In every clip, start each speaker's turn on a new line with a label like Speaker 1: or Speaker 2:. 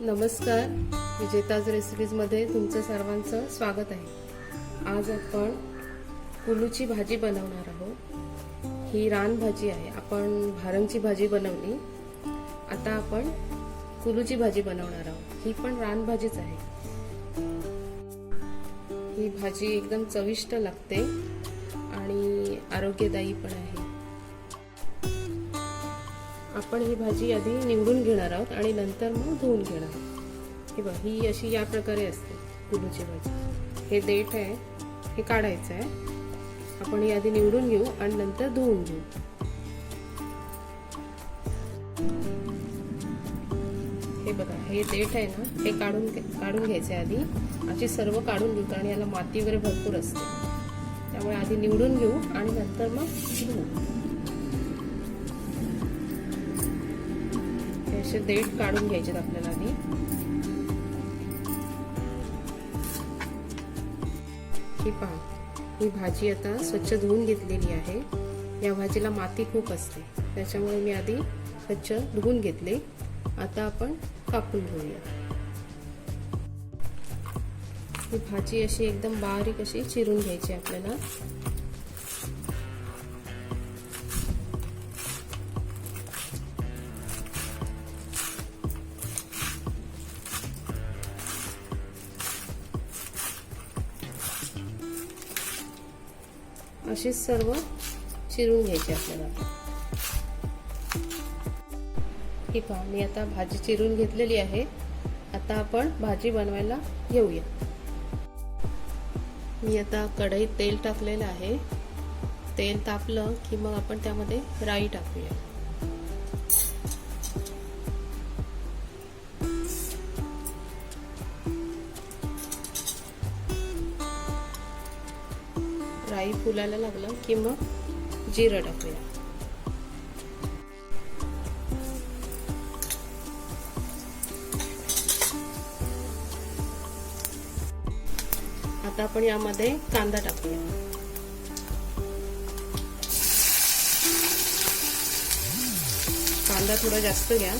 Speaker 1: नमस्कार. विजेताज रेसिपीजमध्ये तुमचं सर्वांचं स्वागत आहे. आज आपण कुलूची भाजी बनवणार आहोत. ही रान भाजी आहे. आपण भारंगची भाजी बनवली. आता आपण कुलूची भाजी बनवणार आहोत. ही पण रान भाजीच आहे. ही भाजी एकदम चविष्ट लागते आणि आरोग्यदायी पण आहे. आपण ही भाजी आधी निवडून घेणार आहोत आणि नंतर मग धुवून घेणार आहोत. हे बघ ही अशी या प्रकारे असते कुलूची भाजी. हे देठ आहे हे काढायचं आहे. आपण ही आधी निवडून घेऊ आणि नंतर धुवून घेऊ. हे बघा हे देठ आहे ना हे काढून काढून घ्यायचे आधी. अशी सर्व काढून घेऊ कारण याला माती वगैरे भरपूर असते. त्यामुळे आधी निवडून घेऊ आणि नंतर मग धुवू. असे देठ काढून घ्यायचे आपल्याला आधी. ही पहा ही भाजी आता स्वच्छ धुवून घेतलेली आहे. या भाजीला माती खूप असते. त्याच्यामुळे मी आधी स्वच्छ धुवून घेतले. आता आपण कापून घेऊया. ही भाजी अशी एकदम बारीक अशी चिरून घ्यायची आपल्याला. अशीच सर्व चिरून घ्यायची आपल्याला. ही पहा मी आता भाजी चिरून घेतलेली आहे. आता आपण भाजी बनवायला घेऊया. मी आता कढईत तेल टाकलेलं आहे. तेल तापलं की मग आपण त्यामध्ये राई टाकूया. राई फुलायला लागलं की मग जिरं टाकूया. आता आपण यामध्ये कांदा टाकूया. कांदा थोडा जास्त घ्या.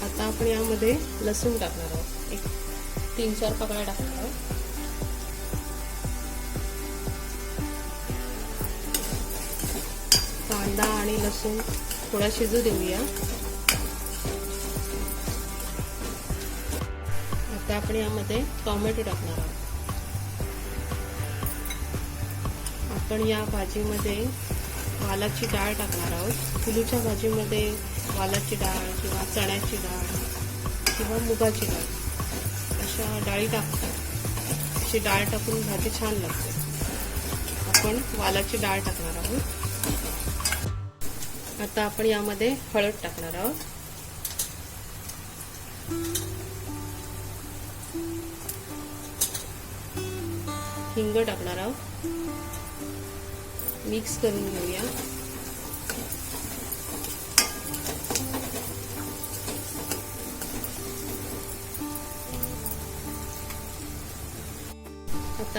Speaker 1: आता आपण यामध्ये लसूण टाकणार आहोत. तीन चार पकड्या टाकणार आहोत कांदा आणि लसूण थोडा शिजू देऊया. आता आपण यामध्ये टोमॅटो टाकणार आहोत. आपण या भाजीमध्ये वालाची डाळ टाकणार आहोत. फुलूच्या भाजीमध्ये वालाची डाळ किंवा चण्याची डाळ किंवा मुगाची डाळ. डाळी टाकतात अशी डाळ टाकून भाजी छान लागते. आपण वालाची डाळ टाकणार आहोत. आता आपण यामध्ये हळद टाकणार आहोत. हिंग टाकणार आहोत. मिक्स करून घेऊया.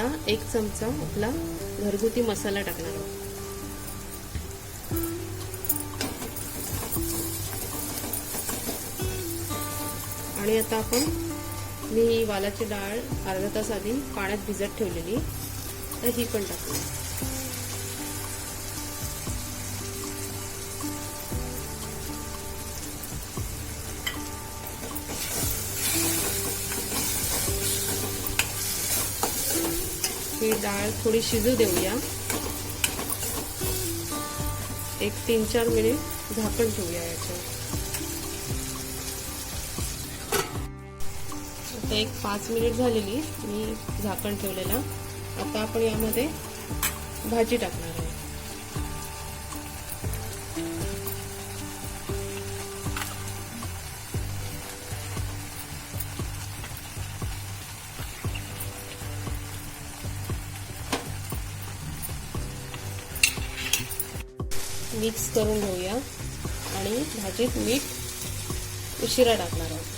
Speaker 1: आता एक चमचा आपला घरगुती मसाला टाकणार आहोत. आणि आता आपण मी वालाची डाळ अर्धा तास आधी पाण्यात भिजत ठेवलेली तर ही पण टाकूया. ही डाळ थोडी शिजू देऊया. एक तीन चार मिनिट झाकण ठेवूया याच्यावर आता एक पाच मिनिट झालेली मी झाकण ठेवलेला. आता आपण यामध्ये भाजी टाकणार आहे मिक्स करून घेऊया आणि भाजीत मीठ उशिरा टाकणार आहोत.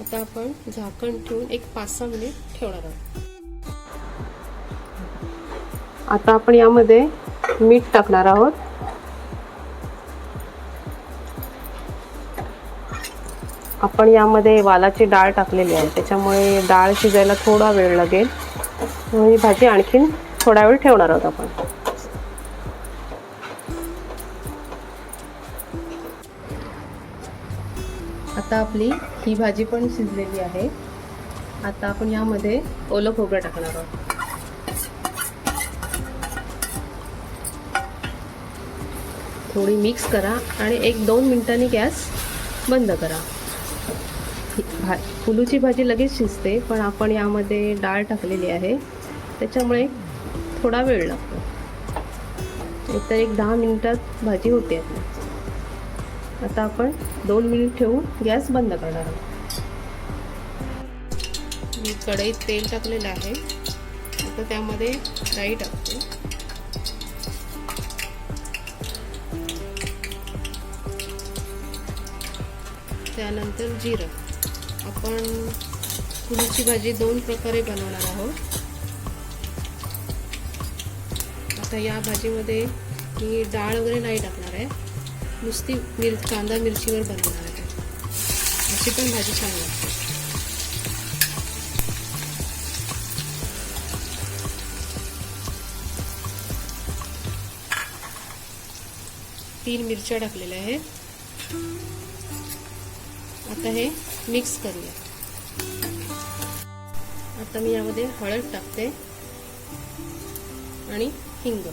Speaker 1: आता आपण झाकण ठेवून एक पाच सहा मिनिट ठेवणार आहोत. आता आपण यामध्ये मीठ टाकणार आहोत. आपण यामध्ये वालाची डाळ टाकलेली आहे. त्याच्यामुळे डाळ शिजायला थोडा वेळ लागेल. ही भाजी आणखीन थोडा वेळ ठेवणार आहोत आपण. आता आपली ही भाजी पण शिजलेली आहे. आता आपण यामध्ये ओलं खोबरं टाकणार आहोत. थोडी मिक्स करा आणि एक दोन मिनिटांनी गॅस बंद करा. भा फुलूची भाजी लगेच शिजते पण आपण यामध्ये डाळ टाकलेली आहे. त्याच्यामुळे थोडा वेळ लागतो. एकतर एक दहा मिनिटात भाजी होते. आपली आता आपण दोन मिनिट ठेवून गॅस बंद करणार आहोत. मी कढईत तेल टाकलेलं आहे. आता त्यामध्ये राई टाकते. त्यानंतर जिरं. आपण फुलीची भाजी दोन प्रकारे बनवणार आहोत. आता या भाजीमध्ये मी डाळ वगैरे नाही टाकणार आहे. नुसती मिर कांदा मिरचीवर बनवणार आहे. अशी पण भाजी छान लागते. तीन मिरच्या टाकलेल्या आहेत. आता हे मिक्स करूया. आता मी यामध्ये हळद टाकते आणि हिंग.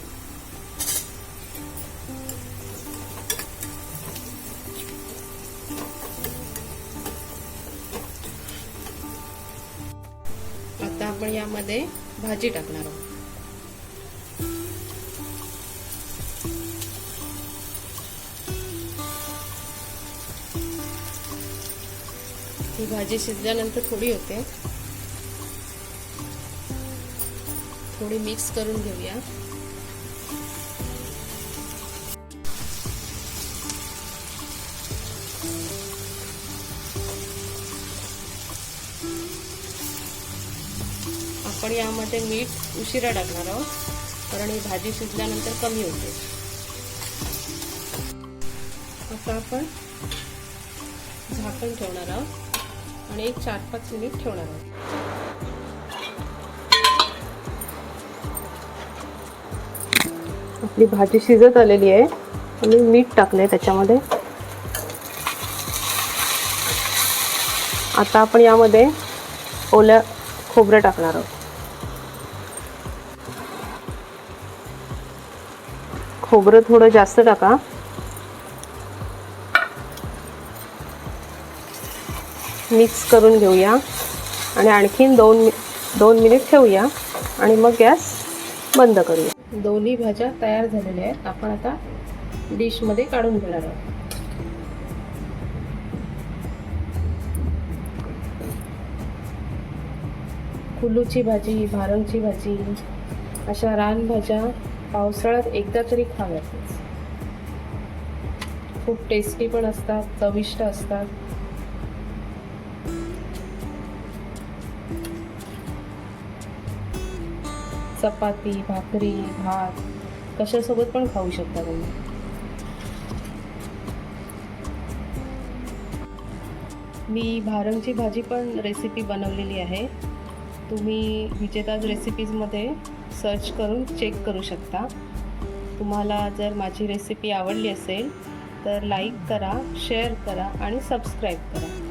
Speaker 1: आता आपण यामध्ये भाजी टाकणार आहोत. ही भाजी शिजल्यानंतर थोडी होते. थोडी मिक्स करून घेऊया. आपण यामध्ये मीठ उशिरा टाकणार आहोत कारण ही भाजी शिजल्यानंतर कमी होते. आता आपण झाकण ठेवणार आहोत. आणि एक चार पाच मिनिट ठेवणार आहोत आपली भाजी शिजत आलेली आहे. आणि मीठ टाकलंय त्याच्यामध्ये. आता आपण यामध्ये ओल्या खोबरं टाकणार आहोत. खोबरं थोडं जास्त टाका. मिक्स करून घेऊया. आणि आणखीन दोन दोन मिनिट ठेवूया. आणि मग गॅस बंद करूया. दोन्ही भाज्या तयार झालेल्या आहेत. आपण आता डिशमध्ये काढून घेणार आहोत. कुलूची भाजी भारंगची भाजी अशा रानभाज्या पावसाळ्यात एकदा तरी खाव्यातच खूप टेस्टी पण असतात चविष्ट असतात. चपाती भाकरी भात कशासोबत पण खाऊ शकता तुम्ही. मी भारंगची भाजी पण रेसिपी बनवलेली आहे. तुम्ही विजेताज रेसिपीजमध्ये सर्च करून चेक करू शकता. तुम्हाला जर माझी रेसिपी आवडली असेल तर लाईक करा शेअर करा आणि सबस्क्राईब करा.